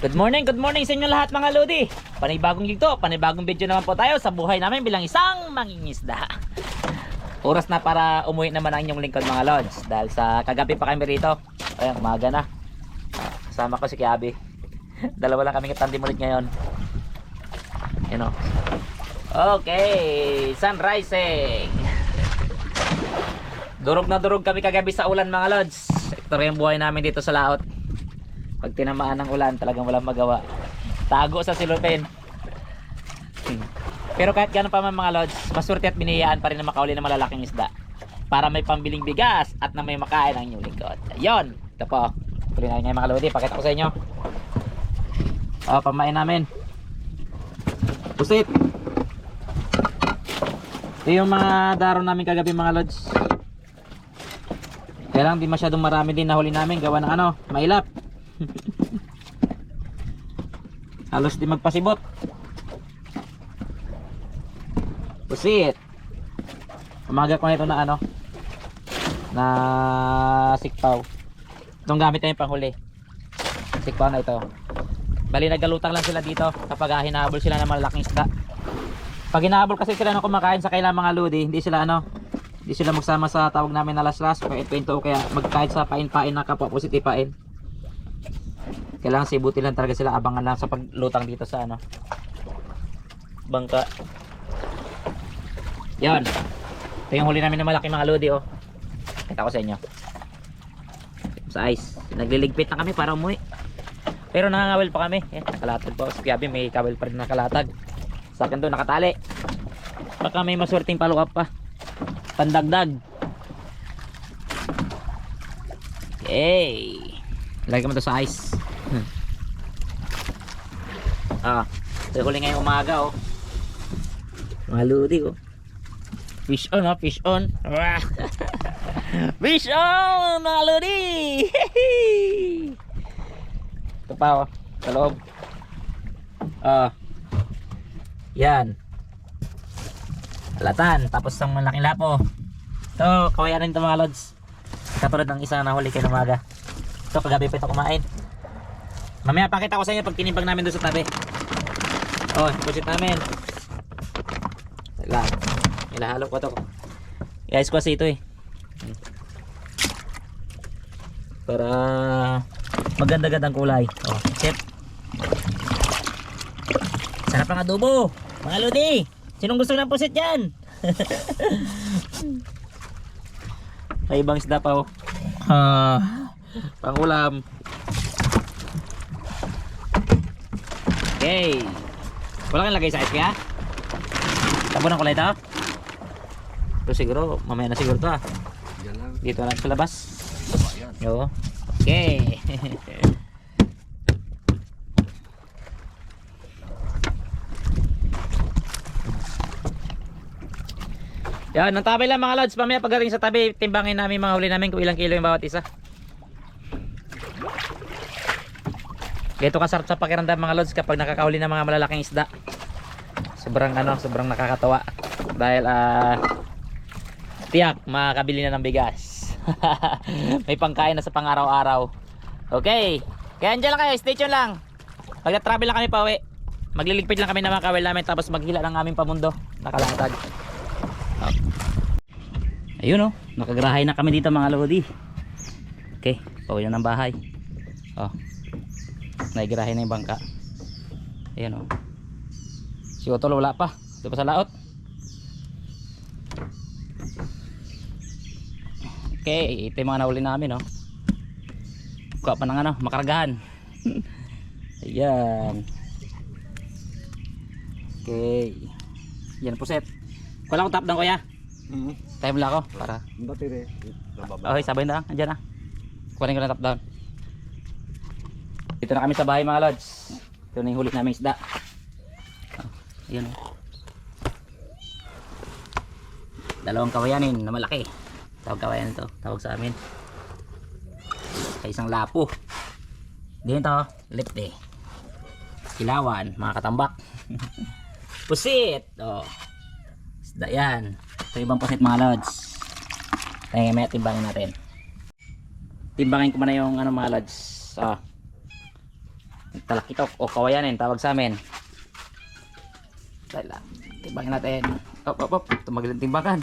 Good morning, good morning sa inyo lahat mga Lodi. Panibagong gigto, panibagong video naman po tayo sa buhay namin bilang isang mangingisda. Oras na para umuwi naman ang inyong lingkod mga Lods. Dahil sa kagabi pa kami rito. Ayan, umaga na. Kasama ko si Kiabi. Dalawa lang kami tandim ulit ngayon. You know. Okay, sun. Durog na durog kami kagabi sa ulan mga Lods. Ito rin buhay namin dito sa laot. Pag tinamaan ng ulan, talagang walang magawa. Tago sa silupin. Pero kahit gano'n pa man mga lods, maswerte at biniyaan pa rin na makauli ng malalaking isda. Para may pambiling bigas at na may makain ang inyong lingkod. Ayun! Ito po. Tuloy na ngayon mga lodi. Pakita ko sa inyo. O, pamain namin. Pusit! Ito yung mga daro namin kagabi mga lods. Kaya lang di masyadong marami din nahuli namin. Gawa ng ano, mailap. Halos di magpasibot. Pusit. Umaga ko na ito na ano. Na sikpaw. Itong gamit namin panghuli. Sikpaw na ito. Bali naggalutang lang sila dito kapag ah, hinahabol sila ng malaking isda. Pag hinahabol kasi sila ng kumakain sa kailang mga lodi, hindi sila ano, hindi sila magsama sa tawag namin na laslas o kaya kwento o kaya magkahit sa pain-pain na kapwa pusit ipain. Kailangan sibuti lang talaga sila abangan lang sa paglutang dito sa ano. Bangka. Yan. Ito yung huli namin ng malaki mga lodi oh. Kita ko sa inyo. Sa ice. Nagliligpit na kami para umuwi. Pero nangangawil pa kami. Eh, nakalatag pa. Si Piabi may kawil pa rin nakalatag. Sa akin doon nakatali. Baka may maswerteng follow pa. Pandagdag. Okay. Lagay mo to sa ice. Hmm. ah, yung huli ngayong umaga oh. Mga ludi oh. Fish on oh, fish on. Fish on mga ludi. ito pa oh, sa loob. Ah. Yan. Alatan, tapos ang malaking lapo. Ito, kawayan rin ito mga lods. Katulad ng isa na huli kayo umaga. Ito, kagabi pa ito kumain. Mamaya pakita ko sa inyo pag tinimbang namin doon sa tabi. Oh, pusit namin. Wala. Ilahalo ko to. I-ice ko kasi ito eh. Para maganda-gandang kulay. Oh, set. Sarap ng adobo. Mga lodi. Sinong gusto ng pusit dyan? May ibang isda pa oh. Ah, pangulam. Okay. Wala kang lagay sa ice kaya? Tabo ng kulay ito? Ito siguro, mamaya na siguro to ah. Lang. Dito na sa labas. Oo. Okay. Yan, ang tabi lang mga lods. Mamaya pagdating sa tabi, timbangin namin mga huli namin kung ilang kilo yung bawat isa. Ganito kasarap sa pakiramdam mga lods kapag nakakahuli ng mga malalaking isda. Sobrang ano, sobrang nakakatawa. Dahil ah tiyak makakabili na ng bigas. May pangkain na sa pang-araw-araw. Okay. Kaya andyan lang kayo, stay tuned lang. Pag travel lang kami pa uwi. Magliligpit lang kami ng mga kawil namin tapos maghila ng aming pamundo. Nakalatag. Oh. Ayun oh, nakagrahay na kami dito mga lodi. Okay, pauwi na ng bahay. Oh. Naigirahin na yung bangka. Ayun oh. Si Otol wala pa. Ito pa sa laot. Okay, ito yung mga nahuli namin oh. Kuha pa ng ano, makargahan. Ayan. Okay. Yan po set. Wala akong top down kuya. Mm. Time lang ako para. Battery. Okay, sabay na lang. Andiyan na. Kunin ko na top down. Dito na kami sa bahay mga lods. Ito na yung huli namin isda. Oh, Ayan oh. Dalawang kawayanin na malaki. Tawag kawayan ito. Tawag sa amin. Sa isang lapo. Dito, lipte. Kilawan, mga katambak. pusit. Oh. Isda yan. Ito ibang pusit mga lods. Tayo may timbangin natin. Timbangin ko muna yung ano mga lods. Ah. Talakitok o kawayanin tawag sa amin. Dahil lang. Timbangin natin. Op, op, op. Tumagil ang timbangan.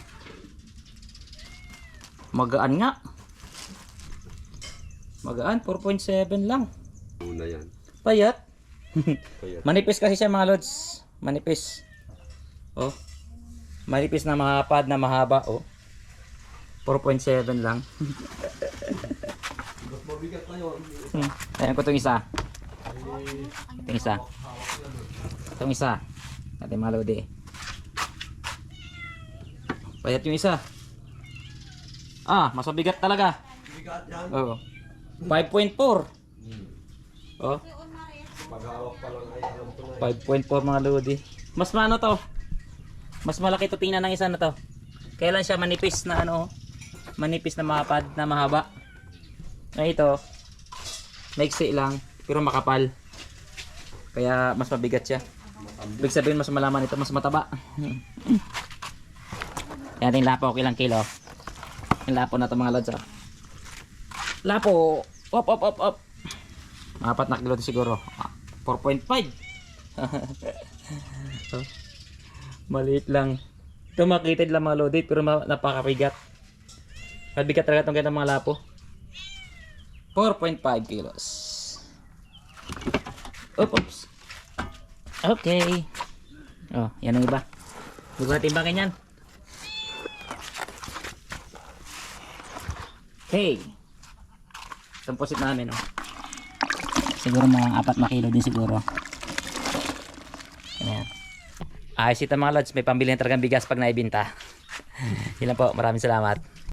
Magaan nga. Magaan. 4.7 lang. Una yan. Payat. Manipis kasi siya mga lods. Manipis. Oh. Manipis na mahapad na mahaba. Oh. 4.7 lang. mabigat na yun. Hmm. Ayan ko itong isa. Itong isa. Itong isa. Natin mga lodi. Payat yung isa. Ah, mas mabigat talaga. Bigat yan. Oo. 5.4. Oh, Paghawak pa lang ay alam ko na. 5.4 mga lodi. Mas maano to? Mas malaki to tingnan ng isa na to. Kailan siya manipis na ano? Manipis na mahapad na mahaba. Na ito, maiksi lang pero makapal. Kaya mas mabigat siya. Ibig sabihin mas malaman ito, mas mataba. Yan ating lapo, ilang kilo? Yung lapo na to mga lods. oh. Lapo, op op op op. Apat na kilo to siguro. Ah, 4.5. Oh, Maliit lang. Ito makitid lang mga loaded pero napakabigat. Mabigat talaga itong ganitong mga lapo. 4.5 kilos. Oop, oops. Okay. Oh, yan ang iba. Hindi ko na timbangin yan. Okay. Itong pusit namin, oh. Siguro mga apat na kilo din siguro. Ayan. Ayos ito mga lods, may pambili na talagang bigas pag naibinta. Lang po, maraming salamat.